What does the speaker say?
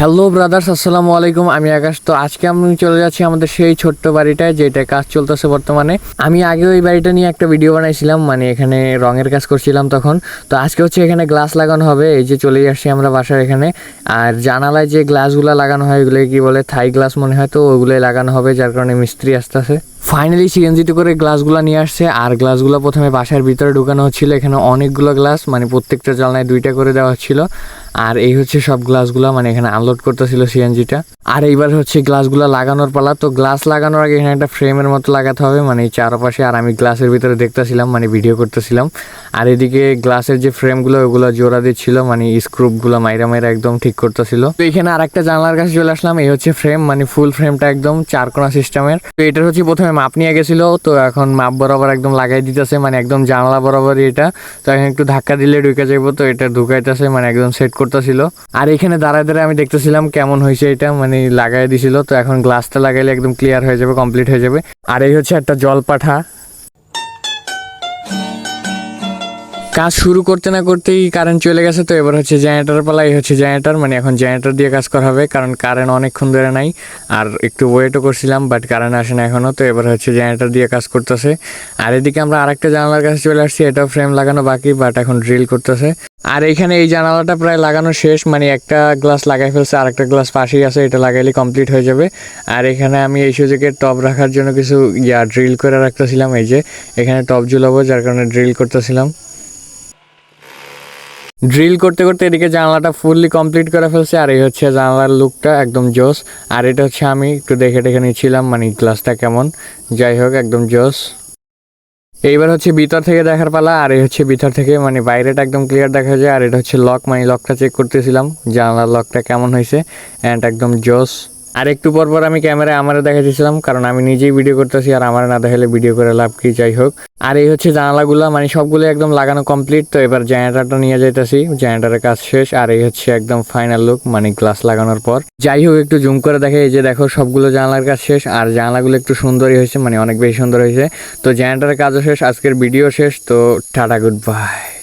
Hello brothers আসসালামু আলাইকুম। আমি আকাশ। তো আজকে আমি চলে যাচ্ছি আমাদের সেই ছোট্ট বাড়িটায় যেটা কাজ চলতেছে বর্তমানে। আমি আগে ওই বাড়িটা নিয়ে একটা ভিডিও বানাইছিলাম মানে এখানে রঙের কাজ করছিলাম তখন। তো আজকে হচ্ছে এখানে গ্লাস লাগানো হবে, এই যে চলে আসছি আমরা বাসার এখানে। আর জানালায় যে গ্লাসগুলো লাগানো হয় ওগুলো কি বলে, থাই গ্লাস মনে হয় তো, ওগুলোই লাগানো হবে, যার কারণে মিস্ত্রি আসতেছে। ফাইনালি সিএনজিতে করে গ্লাসগুলো নিয়ে আসছে, আর গ্লাসগুলো প্রথমে বাসার ভিতরে ঢুকানো হচ্ছিল। এখানে অনেকগুলো গ্লাস মানে প্রত্যেকটা জানলায় দুইটা করে দেওয়া হচ্ছিল। আর এই হচ্ছে সব গ্লাসগুলো মানে এখানে আনলোড করতেছিল সিএনজিটা। আর এইবার হচ্ছে গ্লাসগুলো লাগানোর পালা। তো গ্লাস লাগানোর আগে এখানে একটা ফ্রেমের মতো লাগাতে হবে মানে এই চারপাশে, আর আমি গ্লাসের ভিতরে দেখতেছিলাম মানে ভিডিও করতেছিলাম। আর এদিকে গ্লাসের যে ফ্রেমগুলো, ওগুলো জোড়া দিচ্ছিল মানে স্ক্রুপগুলো মাইরা মাইরা একদম ঠিক করতেছিল। তো এখানে আর একটা জানলার কাছে চলে আসলাম, এই হচ্ছে ফ্রেম মানে ফুল ফ্রেমটা একদম চার কোনা সিস্টেমের তো এটার হচ্ছে প্রথমে মাপ নিয়ে গেছিল, তো এখন মাপ বরাবর একদম লাগাই দিতেছে মানে একদম জানলা বরাবরই এটা। তো এখন একটু ধাক্কা দিলে ঢুকে যাব তো এটা ঢুকাইতেছে মানে একদম সেট করতেছিল। আর এখানে দাঁড়ায় দাঁড়ায় আমি দেখতেছিলাম কেমন হয়েছে এটা মানে লাগাই দিছিল, তো এখন গ্লাসটা লাগাইলে একদম ক্লিয়ার হয়ে যাবে কমপ্লিট হয়ে যাবে। আর এই হচ্ছে একটা জল কাজ শুরু করতে না করতেই কারেন্ট চলে গেছে, তো এবার হচ্ছে জেনারেটার পালা এই হচ্ছে জেনারেটার মানে এখন জেনারেটার দিয়ে কাজ করা হবে, কারণ কারেন্ট অনেকক্ষণ ধরে নাই, আর একটু ওয়েটও করছিলাম বাট কারেন্ট আসে না এখনও তো এবার হচ্ছে জেনারেটার দিয়ে কাজ করতেছে। আর এদিকে আমরা আরেকটা জানালার কাছে চলে আসছি, এটাও ফ্রেম লাগানো বাকি বাট এখন ড্রিল করতেছে। আর এখানে এই জানালাটা প্রায় লাগানো শেষ মানে একটা গ্লাস লাগাই ফেলছে, আর একটা গ্লাস পাশেই আছে, এটা লাগাইলে কমপ্লিট হয়ে যাবে। আর এখানে আমি এই সুযোগে টপ রাখার জন্য কিছু, ইয়া ড্রিল করে রাখতেছিলাম, এই যে, এখানে টপ ঝুলাবো, যার কারণে ড্রিল করতেছিলাম। ড্রিল করতে করতে এদিকে জানলাটা ফুললি কমপ্লিট করে ফেলছে, আর এই হচ্ছে জানলার লুকটা একদম জোস। আর এটা হচ্ছে আমি একটু দেখে দেখে নিয়েছিলাম মানে গ্লাসটা কেমন। যাই হোক, একদম জোস। এইবার হচ্ছে ভিতর থেকে দেখার পালা, আর এই হচ্ছে ভিতর থেকে মানে বাইরেটা একদম ক্লিয়ার দেখা যায়। আর এটা হচ্ছে লক মানে লকটা চেক করতেছিলাম, জানলার লকটা কেমন হয়েছে অ্যান্ড একদম জোস। আর একটু পর পর আমি ক্যামেরায় আমারে দেখাচ্ছিলাম কারণ আমি নিজেই ভিডিও করতেছি আর আমার না দেখালে ভিডিও করে লাভ কি? যাই হোক। আর এই হচ্ছে জানালাগুলো মানে সবগুলো একদম লাগানো কমপ্লিট তো এবার জেনারেটারটা নিয়ে যাইতেছি। জেনারেটারের কাজ শেষ, আর এই হচ্ছে একদম ফাইনাল লুক মানে গ্লাস লাগানোর পর। যাই হোক, একটু জুম করে দেখে এই যে দেখো, সবগুলো জানালার কাজ শেষ, আর জানালাগুলো একটু সুন্দরই হয়েছে মানে অনেক বেশি সুন্দর হয়েছে। তো জেনারেটারের কাজও শেষ, আজকের ভিডিও শেষ, তো টাটা গুড বাই